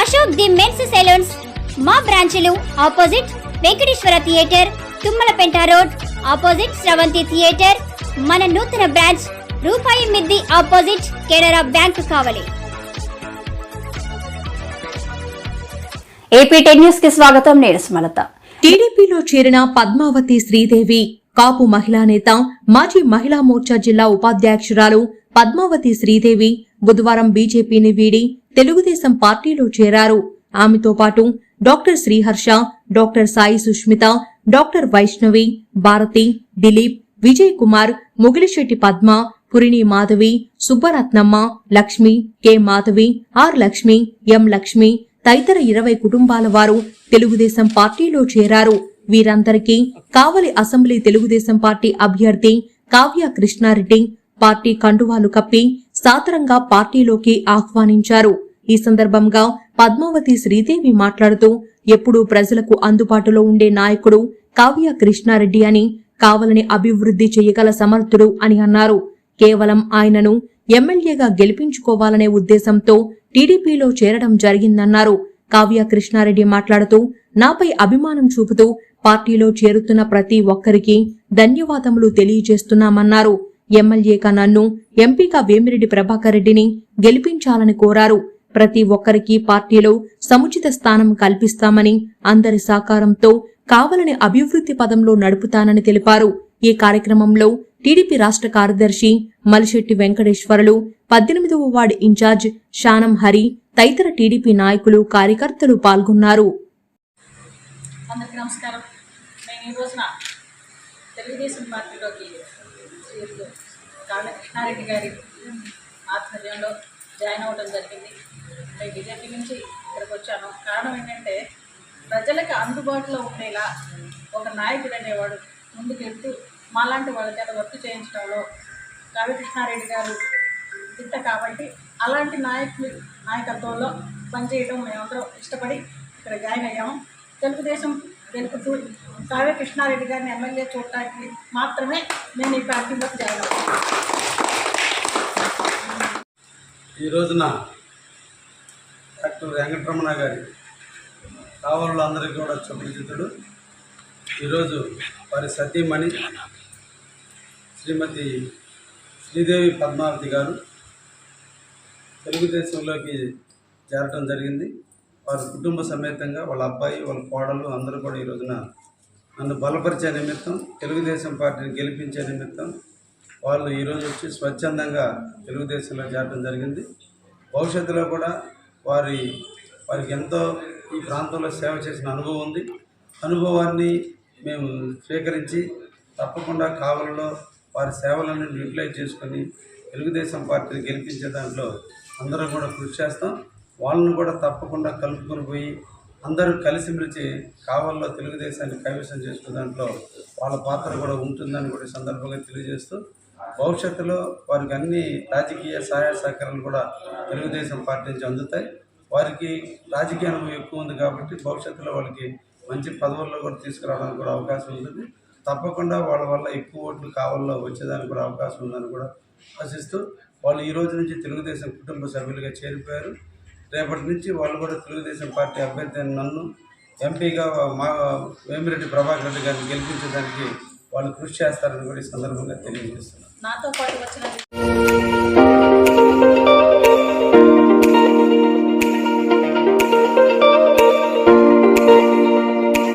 Ashok the men's salons. మా బ్రాంచులు opposite Venkateswara theatre Tummalapenta road opposite Sravanthi theatre. మన నూతన branch రూపాయి మిద్ది opposite Canara bank Kavali. AP ten న్యూస్కి స్వాగతం నేను సుమలత. టీడీపీలో చేరిన పద్మావతి శ్రీదేవి కాపు మహిళా నేత మాజీ మహిళా మోర్చా జిల్లా ఉపాధ్యక్షురాలు పద్మావతి శ్రీదేవి బుధవారం బీజేపీని వీడి తెలుగుదేశం పార్టీలో చేరారు. ఆమెతో పాటు doctor Sriharsha doctor Sai Sushmitha doctor Vaishnavi Bharathi Dileep Vijay Kumar Mugilisetty Padma Purini Madhavi Subbaratnamma Lakshmi K Madhavi R Lakshmi M Lakshmi తదితర ఇరవై కుటుంబాల వారు తెలుగుదేశం పార్టీలో చేరారు. వీరందరికీ కావలి అసెంబ్లీ తెలుగుదేశం పార్టీ అభ్యర్థి కావ్య కృష్ణారెడ్డి పార్టీ కండువాలు కప్పి సాతరంగా పార్టీలోకి ఆహ్వానించారు. ఈ సందర్భంగా పద్మావతి శ్రీదేవి మాట్లాడుతూ ఎప్పుడూ ప్రజలకు అందుబాటులో ఉండే నాయకుడు కావ్య కృష్ణారెడ్డి అని కావలని అభివృద్ధి చేయగల సమర్థుడు అని అన్నారు. కేవలం ఆయనను ఎమ్మెల్యేగా గెలిపించుకోవాలనే ఉద్దేశంతో టీడీపీలో చేరడం జరిగిందన్నారు. కావ్య కృష్ణారెడ్డి మాట్లాడుతూ నాపై అభిమానం చూపుతూ పార్టీలో చేరుతున్న ప్రతి ఒక్కరికి ధన్యవాదములు తెలియజేస్తున్నామన్నారు. ఎమ్మెల్యేగా నన్ను ఎంపీగా వేమిరెడ్డి ప్రభాకర్ రెడ్డిని గెలిపించాలని కోరారు. ప్రతి ఒక్కరికి పార్టీలో సముచిత స్థానం కల్పిస్తామని అందరి సహకారంతో కావలని అభివృద్ధి పదంలో నడుపుతానని తెలిపారు. ఈ కార్యక్రమంలో టీడీపీ రాష్ట్ర కార్యదర్శి మలిశెట్టి వెంకటేశ్వరులు పద్దెనిమిదవ వార్డు ఇన్ఛార్జ్ శానం హరి తదితర టీడీపీ నాయకులు కార్యకర్తలు పాల్గొన్నారు. నమస్కారం. నేను ఈ రోజున తెలుగుదేశం పార్టీలోకి శ్రీ గారి ఆధ్వర్యంలో జాయిన్ అవ్వడం జరిగింది. నేను బీజేపీ నుంచి ఇక్కడికి వచ్చాను. కారణం ఏంటంటే ప్రజలకు అందుబాటులో ఉండేలా ఒక నాయకుడు అనేవాడు ముందుకెళ్తూ మాలాంటి వాళ్ళ చేత వర్క్ చేయించడంలో కావ్యకృష్ణారెడ్డి గారు ఇంత కాబట్టి అలాంటి నాయకులు నాయకత్వంలో పనిచేయడం మేమందరం ఇష్టపడి ఇక్కడ జాయిన్ అయ్యాము. తెలుగుదేశం గెలుపుతూ కావ్య కృష్ణారెడ్డి గారిని ఎమ్మెల్యే చూడటానికి మాత్రమే నేను ఈ పార్టీలోకి జాయిన్ అయ్యాము ఈ రోజున డాక్టర్ వెంకటరమణ గారి కావలు అందరికీ కూడా సుపరిచితుడు ఈరోజు వారి సతీమణి శ్రీమతి శ్రీదేవి పద్మావతి గారు తెలుగుదేశంలోకి చేరటం జరిగింది. వారి కుటుంబ సమేతంగా వాళ్ళ అబ్బాయి వాళ్ళ కోడలు అందరూ కూడా ఈ రోజున నన్ను బలపరిచే నిమిత్తం తెలుగుదేశం పార్టీని గెలిపించే నిమిత్తం వాళ్ళు ఈరోజు వచ్చి స్వచ్ఛందంగా తెలుగుదేశంలో చేరడం జరిగింది. భవిష్యత్తులో కూడా వారి వారికి ఎంతో ఈ ప్రాంతంలో సేవ చేసిన అనుభవం ఉంది. అనుభవాన్ని మేము స్వీకరించి తప్పకుండా కావలలో వారి సేవలను యూటిలైజ్ చేసుకొని తెలుగుదేశం పార్టీని గెలిపించే దాంట్లో అందరం కూడా కృషి చేస్తాం. వాళ్ళను కూడా తప్పకుండా కలుపుకొని పోయి అందరూ కలిసిమెలిసి కావల్లో తెలుగుదేశాన్ని కైవసం చేసుకునే దాంట్లో వాళ్ళ పాత్ర కూడా ఉంటుందని కూడా సందర్భంగా తెలియజేస్తూ భవిష్యత్తులో వారికి అన్ని రాజకీయ సహాయ సహకారాలు కూడా తెలుగుదేశం పార్టీ నుంచి అందుతాయి. వారికి రాజకీయ అనుభవం ఎక్కువ ఉంది కాబట్టి భవిష్యత్తులో వాళ్ళకి మంచి పదవుల్లో కూడా తీసుకురావడానికి కూడా అవకాశం ఉంటుంది. తప్పకుండా వాళ్ళ వల్ల ఎక్కువ ఓట్లు కావాలో వచ్చేదానికి కూడా అవకాశం ఉందని కూడా ఆశిస్తూ వాళ్ళు ఈ రోజు నుంచి తెలుగుదేశం కుటుంబ సభ్యులుగా చేరిపోయారు. రేపటి నుంచి వాళ్ళు కూడా తెలుగుదేశం పార్టీ అభ్యర్థి నన్ను ఎంపీగా మా వేమిరెడ్డి ప్రభాకర్ రెడ్డి గారిని గెలిపించడానికి వాళ్ళు కృషి చేస్తారని కూడా ఈ సందర్భంగా తెలియజేస్తున్నారు నాతో పాటు వచ్చిన